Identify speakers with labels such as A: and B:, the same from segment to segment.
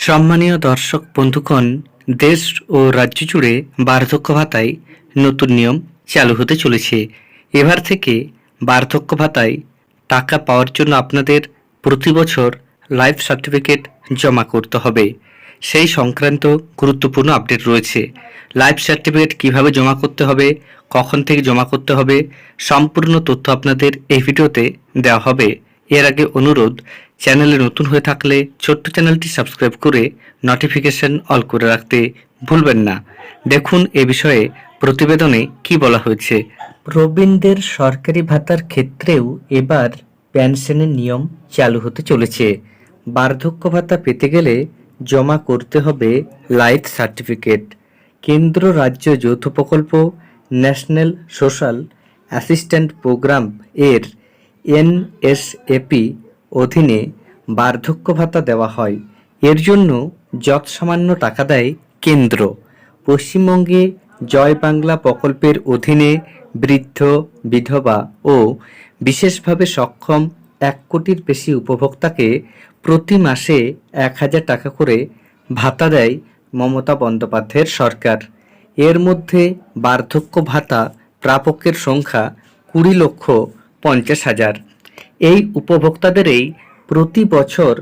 A: সম্মানীয় দর্শক বন্ধুগণ, দেশ ও রাজ্য জুড়ে বার্ধক্য ভাতায় নতুন নিয়ম চালু হতে চলেছে। এবার থেকে বার্ধক্য ভাতায় টাকা পাওয়ার জন্য আপনাদের প্রতি বছর লাইফ সার্টিফিকেট জমা করতে হবে। সেই সংক্রান্ত গুরুত্বপূর্ণ আপডেট রয়েছে। লাইফ সার্টিফিকেট কীভাবে জমা করতে হবে, কখন থেকে জমা করতে হবে, সম্পূর্ণ তথ্য আপনাদের এই ভিডিওতে দেওয়া হবে। এর আগে অনুরোধ, চ্যানেলে নতুন হয়ে থাকলে ছোট্ট চ্যানেলটি সাবস্ক্রাইব করে নোটিফিকেশন অল করে রাখতে ভুলবেন না। দেখুন এ বিষয়ে প্রতিবেদনে কি বলা হয়েছে। প্রবীণদের সরকারি ভাতার ক্ষেত্রেও এবার পেনশনের নিয়ম চালু হতে চলেছে। বার্ধক্য ভাতা পেতে গেলে জমা করতে হবে লাইফ সার্টিফিকেট। কেন্দ্র, রাজ্য যৌথ প্রকল্প, ন্যাশনাল সোশ্যাল অ্যাসিস্ট্যান্ট প্রোগ্রাম এর এনএসএপি অধীনে বার্ধক্য ভাতা দেওয়া হয়। এর জন্য যৎসামান্য টাকা দেয় কেন্দ্র। পশ্চিমবঙ্গে জয় বাংলা প্রকল্পের অধীনে বৃদ্ধ, বিধবা ও বিশেষভাবে সক্ষম এক কোটির বেশি উপভোক্তাকে প্রতি মাসে এক হাজার টাকা করে ভাতা দেয় মমতা বন্দ্যোপাধ্যায়ের সরকার। এর মধ্যে বার্ধক্য ভাতা প্রাপকের সংখ্যা কুড়ি লক্ষ পঞ্চাশ হাজার। এই উপভোক্তাদেরই প্রতি বছর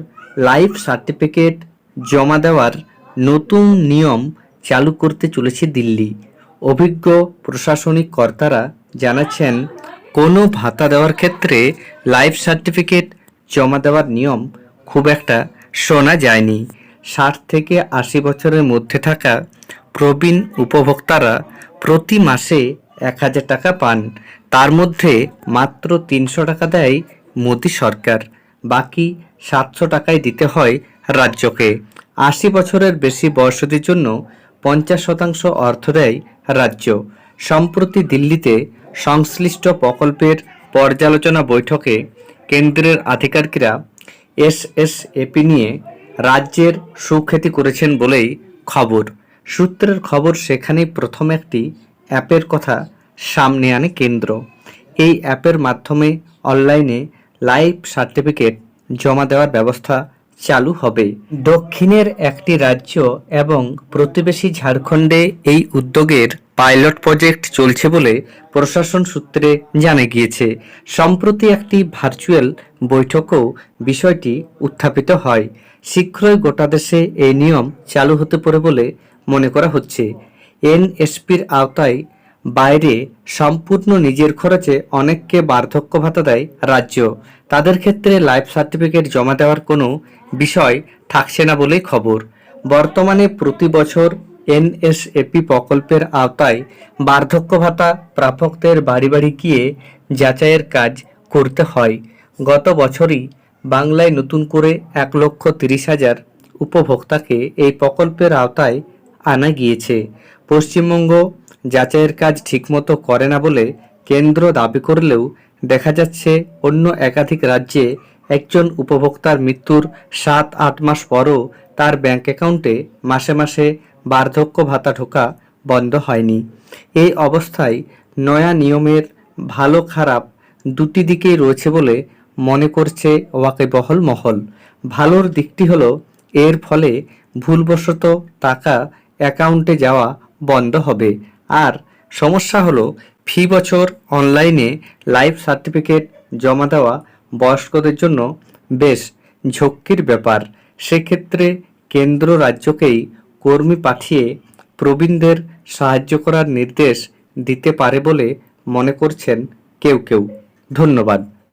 A: লাইফ সার্টিফিকেট জমা দেওয়ার নতুন নিয়ম চালু করতে চলেছে দিল্লি। অভিজ্ঞ প্রশাসনিক কর্তারা জানাচ্ছেন, কোনো ভাতা দেওয়ার ক্ষেত্রে লাইফ সার্টিফিকেট জমা দেওয়ার নিয়ম খুব একটা শোনা যায়নি। ষাট থেকে আশি বছরের মধ্যে থাকা প্রবীণ উপভোক্তারা প্রতি মাসে এক হাজার টাকা পান। তার মধ্যে মাত্র তিনশো টাকা দেয় মোদী সরকার। বাকি সাতশো টাকায় দিতে হয় রাজ্যকে। আশি বছরের বেশি বয়সীদের জন্য পঞ্চাশ শতাংশ অর্থ দেয় রাজ্য। সম্প্রতি দিল্লিতে সংশ্লিষ্ট প্রকল্পের পর্যালোচনা বৈঠকে কেন্দ্রের আধিকারিকরা এসএসএপি নিয়ে রাজ্যের সুখ্যাতি করেছেন বলেই খবর। সূত্রের খবর সেখানেই প্রথম একটি অ্যাপের কথা সামনে আনে কেন্দ্র। এই অ্যাপের মাধ্যমে অনলাইনে লাইফ সার্টিফিকেট জমা দেওয়ার ব্যবস্থা চালু হবে। দক্ষিণের একটি রাজ্য এবং প্রতিবেশী ঝাড়খণ্ডে এই উদ্যোগের পাইলট প্রজেক্ট চলছে বলে প্রশাসন সূত্রে জানা গিয়েছে। সম্প্রতি একটি ভার্চুয়াল বৈঠকেও বিষয়টি উত্থাপিত হয়। শীঘ্রই গোটা দেশে এই নিয়ম চালু হতে পারে বলে মনে করা হচ্ছে। এনএসপির আওতায় বাইরে সম্পূর্ণ নিজের খরচে অনেককে বার্ধক্য ভাতা দেয় রাজ্য। তাদের ক্ষেত্রে লাইফ সার্টিফিকেট জমা দেওয়ার কোনো বিষয় থাকছে না বলেই খবর। বর্তমানে প্রতি বছর এনএসএপি প্রকল্পের আওতায় বার্ধক্য ভাতা প্রাপকদের বাড়ি বাড়ি গিয়ে যাচাইয়ের কাজ করতে হয়। গত বছরই বাংলায় নতুন করে এক লক্ষ তিরিশ হাজার উপভোক্তাকে এই প্রকল্পের আওতায় আনা গিয়েছে। পশ্চিমবঙ্গ যাচাইয়ের কাজ ঠিকমতো করে না বলে কেন্দ্র দাবি করলেও দেখা যাচ্ছে অন্য একাধিক রাজ্যে একজন উপভোক্তার মৃত্যুর সাত, আট মাস পরও তার ব্যাংক অ্যাকাউন্টে মাসে মাসে বার্ধক্য ভাতা ঢোকা বন্ধ হয়নি। এই অবস্থায় নয়া নিয়মের ভালো খারাপ দুটি দিকেই রয়েছে বলে মনে করছে ওয়াকিবহল মহল। ভালোর দিকটি হলো, এর ফলে ভুলবশত টাকা অ্যাকাউন্টে যাওয়া বন্ধ হবে। আর সমস্যা হলো, ফি বছর অনলাইনে লাইফ সার্টিফিকেট জমা দেওয়া বয়স্কদের জন্য বেশ ঝক্কির ব্যাপার। সেক্ষেত্রে কেন্দ্র রাজ্যকেই কর্মী পাঠিয়ে প্রবীণদের সাহায্য করার নির্দেশ দিতে পারে বলে মনে করছেন কেউ কেউ। ধন্যবাদ।